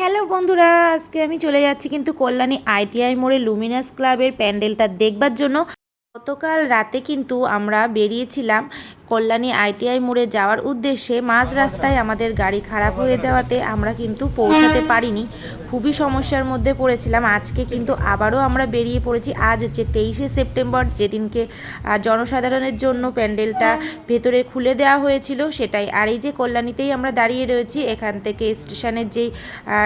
Hello বন্ধুরা, আজকে আমি চলে যাচ্ছি কিন্তু কল্যাণী আইটিআই মোড়ে লুমিনাস ক্লাবের প্যান্ডেলটা দেখবার জন্য। গতকাল রাতে কিন্তু আমরা বেরিয়েছিলাম কল্যাণী আইটিআই মোড়ে যাওয়ার উদ্দেশ্যে। মাঝ রাস্তায় আমাদের গাড়ি খারাপ হয়ে যাওয়াতে আমরা কিন্তু পৌঁছাতে পারিনি। খুবই সমস্যার মধ্যে পড়েছিলাম। আজকে কিন্তু আবারও আমরা বেরিয়ে পড়েছি। আজ হচ্ছে তেইশে সেপ্টেম্বর, যেদিনকে জনসাধারণের জন্য প্যান্ডেলটা ভেতরে খুলে দেওয়া হয়েছিল সেটাই। আর এই যে কল্যাণীতেই আমরা দাঁড়িয়ে রয়েছি, এখান থেকে স্টেশনের যেই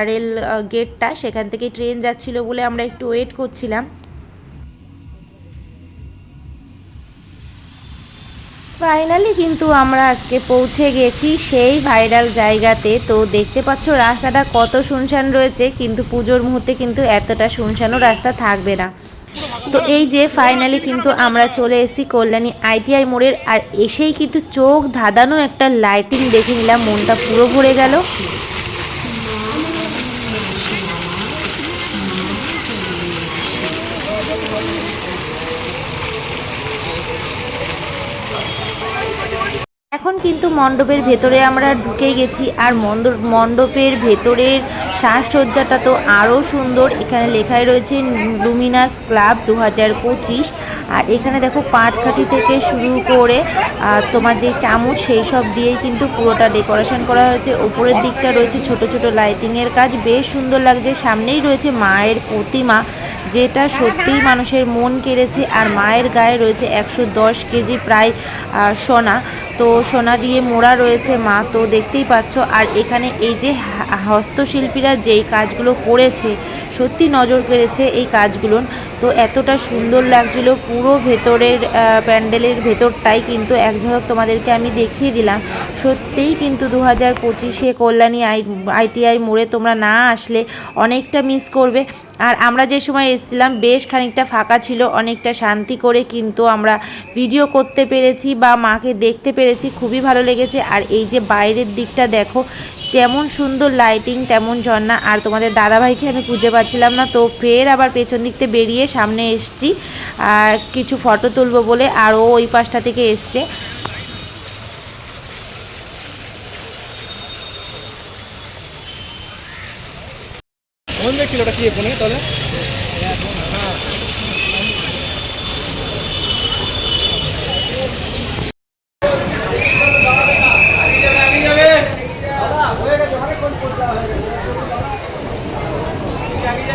রেল গেটটা, সেখান থেকে ট্রেন যাচ্ছিল বলে আমরা একটু ওয়েট করছিলাম। ফাইনালি কিন্তু আমরা আজকে পৌঁছে গেছি সেই ভাইরাল জায়গাতে। তো দেখতে পাচ্ছ রাস্তাটা কত শুনশান রয়েছে, কিন্তু পুজোর মুহূর্তে কিন্তু এতটা শুনশানও রাস্তা থাকবে না। তো এই যে ফাইনালি কিন্তু আমরা চলে এসেছি কল্যাণী আইটিআই মোড়ের, আর এসেই কিন্তু চোখ ধাঁধানো একটা লাইটিং দেখে নিলাম, মনটা পুরো ভরে গেল। এখন কিন্তু মণ্ডপের ভেতরে আমরা ঢুকে গেছি, আর মণ্ডপের ভেতরের সাজসজ্জাটা তো আরও সুন্দর। এখানে লেখাই রয়েছে লুমিনাস ক্লাব দু হাজার পঁচিশ। আর এখানে দেখো পাটকাঠি থেকে শুরু করে তোমার যে চামচ সেই সব দিয়েই কিন্তু পুরোটা ডেকোরেশন করা হয়েছে। ওপরের দিকটা রয়েছে ছোট ছোট লাইটিংয়ের কাজ। বেশ সুন্দর লাগছে। সামনেই রয়েছে মায়ের প্রতিমা। যেটা সত্যিই মানুষের মন কেড়েছে আর মায়ের গায়ে রয়েছে একশো দশ কেজি প্রায় সোনা। তো সোনা দিয়ে মোড়া রয়েছে মা, তো দেখতেই পাচ্ছ। আর এখানে এই যে হস্তশিল্পীরা যেই কাজগুলো করেছে সত্যি নজর কেড়েছে এই কাজগুলো। তো এতটা সুন্দর লাগছিল, পুরো ভেতরের প্যান্ডেলের ভেতরটাই কিন্তু এক ঝলক তোমাদেরকে আমি দেখিয়ে দিলাম। সত্যিই কিন্তু দু হাজার পঁচিশে কল্যাণী আই, আইটিআই মোড়ে তোমরা না আসলে অনেকটা মিস করবে। আর আমরা যে সময় এসেছিলাম, বেশ খানিকটা ফাঁকা ছিল, অনেকটা শান্তি করে কিন্তু আমরা ভিডিও করতে পেরেছি বা মাকে দেখতে পেরেছি, খুবই ভালো লেগেছে। আর এই যে বাইরের দিকটা দেখো যেমন সুন্দর লাইটিং তেমন ঝর্ণা। আর তোমাদের দাদাভাইকে আমি খুঁজে পাচ্ছিলাম না, তো ফের আবার পেছন দিকতে বেরিয়ে সামনে এসছি। আর কিছু ফটো তুলবো বলে আর ও ওই পাশটা থেকে এসছে। ওটা কি তাহলে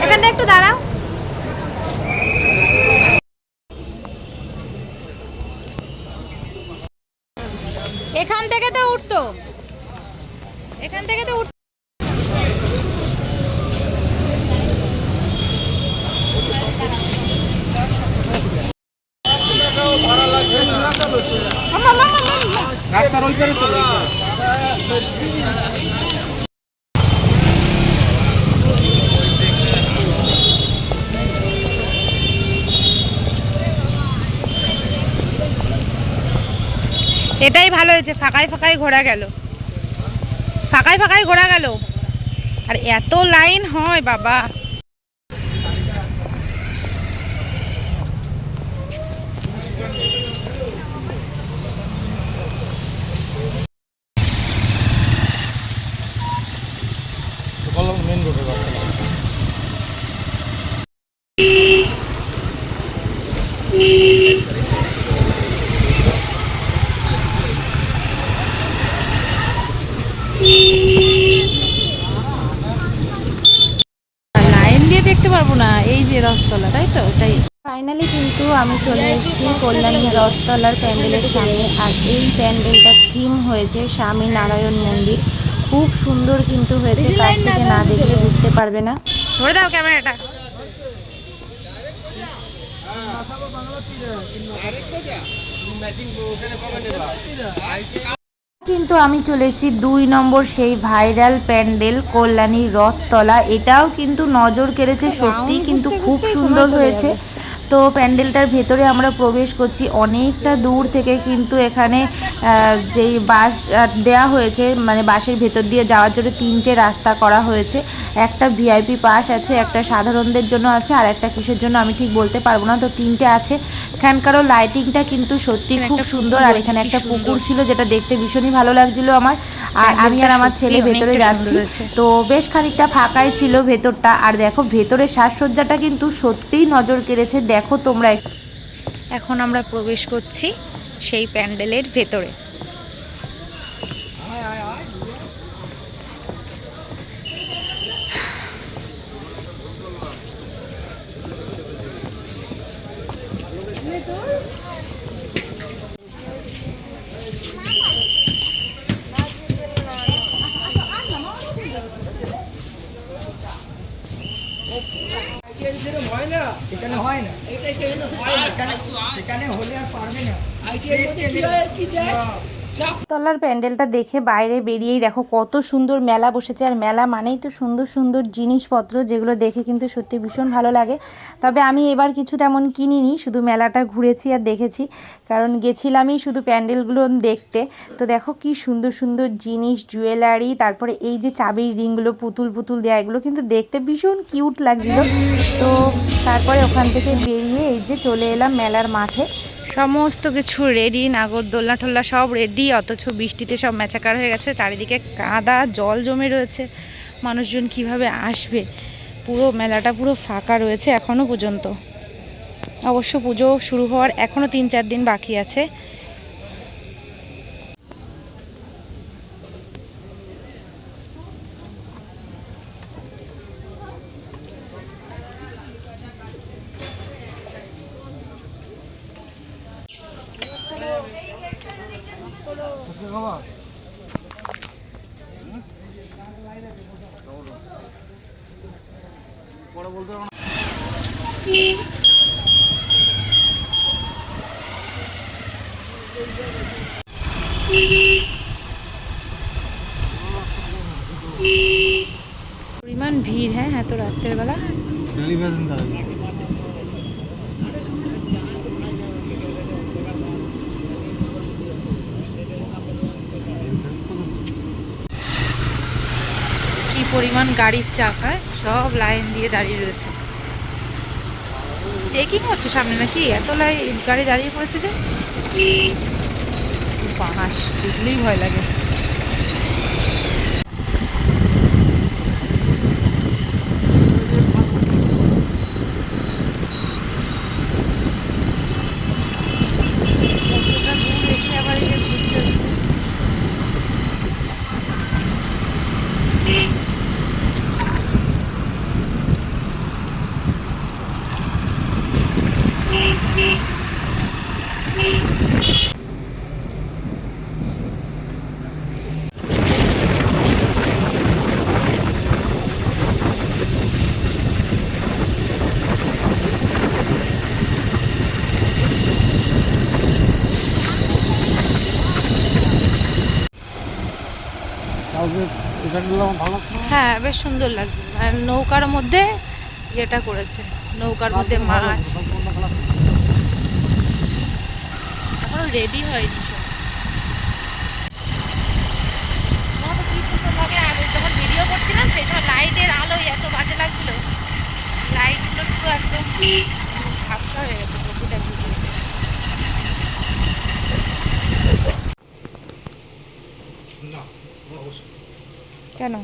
এখানটা একটু দাঁড়াও এখান থেকে তো উঠতো এখান থেকে তো উঠ রাস্তার ওই পারে চলে এটাই ভালো হয়েছে ফাঁকায় ফাঁকায় ঘোরা গেল। ফাঁকায় ফাঁকায় ঘোরা গেল। আর এত লাইন হয় বাবা। বললাম মেন রোডে রাস্তা লাইন দিয়ে দেখতে পারব না এই যে রথতলা তাই তো? ওটাই। ফাইনালি কিন্তু আমি চলে এসেছি কল্যাণী রথতলার প্যান্ডেলের সামনে। আর এই প্যান্ডেলটার থিম হয়েছে স্বামী নারায়ণ মন্দির। খুব সুন্দর কিন্তু হয়েছে কাছ থেকে না দেখলে বুঝতে পারবে না। ধরে দাও ক্যামেরাটা। কিন্তু আমি চলে এসেছি দুই নম্বর সেই ভাইরাল প্যান্ডেল কল্যাণী রথতলা। এটাও কিন্তু নজর কেড়েছে সত্যি কিন্তু খুব সুন্দর হয়েছে। তো প্যান্ডেলটার ভেতরে আমরা প্রবেশ করছি। অনেকটা দূর থেকে কিন্তু এখানে যেই বাস দেয়া হয়েছে মানে বাসের ভেতর দিয়ে যাওয়ার জন্য তিনটে রাস্তা করা হয়েছে। একটা ভিআইপি পাস আছে একটা সাধারণদের জন্য আছে আর একটা কিসের জন্য আমি ঠিক বলতে পারব না। তো তিনটে আছে। এখানকারও লাইটিংটা কিন্তু সত্যি খুব সুন্দর আর এখানে একটা পুকুর ছিল যেটা দেখতে ভীষণই ভালো লাগছিল আমার। আর আমি আর আমার ছেলে ভেতরে যাচ্ছি। তো বেশ খানিকটা ফাঁকাই ছিল ভেতরটা। আর দেখো ভেতরের সাজসজ্জাটা কিন্তু সত্যিই নজর কেড়েছে। দেখো তোমরা এখন আমরা প্রবেশ করছি সেই প্যান্ডেলের ভেতরে। এখানে হয় না এখানে হলে আর পারবে না তলার প্যান্ডেলটা দেখে বাইরে বেরিয়েই দেখো কত সুন্দর মেলা বসেছে। আর মেলা মানেই তো সুন্দর সুন্দর জিনিসপত্র, যেগুলো দেখে কিন্তু সত্যি ভীষণ ভালো লাগে। তবে আমি এবার কিছু তেমন কিনিনি, শুধু মেলাটা ঘুরেছি আর দেখেছি। কারণ গেছিলামই শুধু প্যান্ডেলগুলো দেখতে। তো দেখো কি সুন্দর সুন্দর জিনিস, জুয়েলারি, তারপরে এই যে চাবির রিংগুলো, পুতুল পুতুল দেওয়া এগুলো কিন্তু দেখতে ভীষণ কিউট লাগছিল। তো তারপরে ওখান থেকে বেরিয়ে এই যে চলে এলাম মেলার মাঠে। সমস্ত কিছু রেডি নাগরদোলনা টোল্লা সব রেডি অথচ বৃষ্টিতে সব ম্যাচাকার হয়ে গেছে, চারিদিকে কাদা, জল জমে রয়েছে। মানুষজন কীভাবে আসবে? পুরো মেলাটা পুরো ফাঁকা রয়েছে এখনও পর্যন্ত। অবশ্য পুজো শুরু হওয়ার এখনও তিন চার দিন বাকি আছে। বলতে পারব না। পরিমাণ ভিড় হ্যাঁ এত রাত্রের বেলা কি পরিমাণ গাড়ির চাকায় সব লাইন দিয়ে দাঁড়িয়ে রয়েছে। চেকিং হচ্ছে সামনে নাকি? এত লাইন গাড়ি দাঁড়িয়ে পড়েছে যে? বাঁশ, দেখলেই ভয় লাগে। কতটা দূর এসে আবার এই যে ঘুরতে হচ্ছে কালকে এখানে গেলাম ভালো লাগছে না? হ্যাঁ বেশ সুন্দর লাগছে। নৌকার মধ্যে ইয়েটা করেছে। নৌকার মধ্যে মাছ। এখনও রেডি হয়নি সব। কি সুন্দর লাগে। আমি যখন ভিডিও করছিলাম, সেই সময় লাইটের আলো এত বাজে লাগছিল। লাইটগুলো একদম ঝাপসা হয়ে গেছে প্রতিটা ভিডিও না অবশ্যই কেন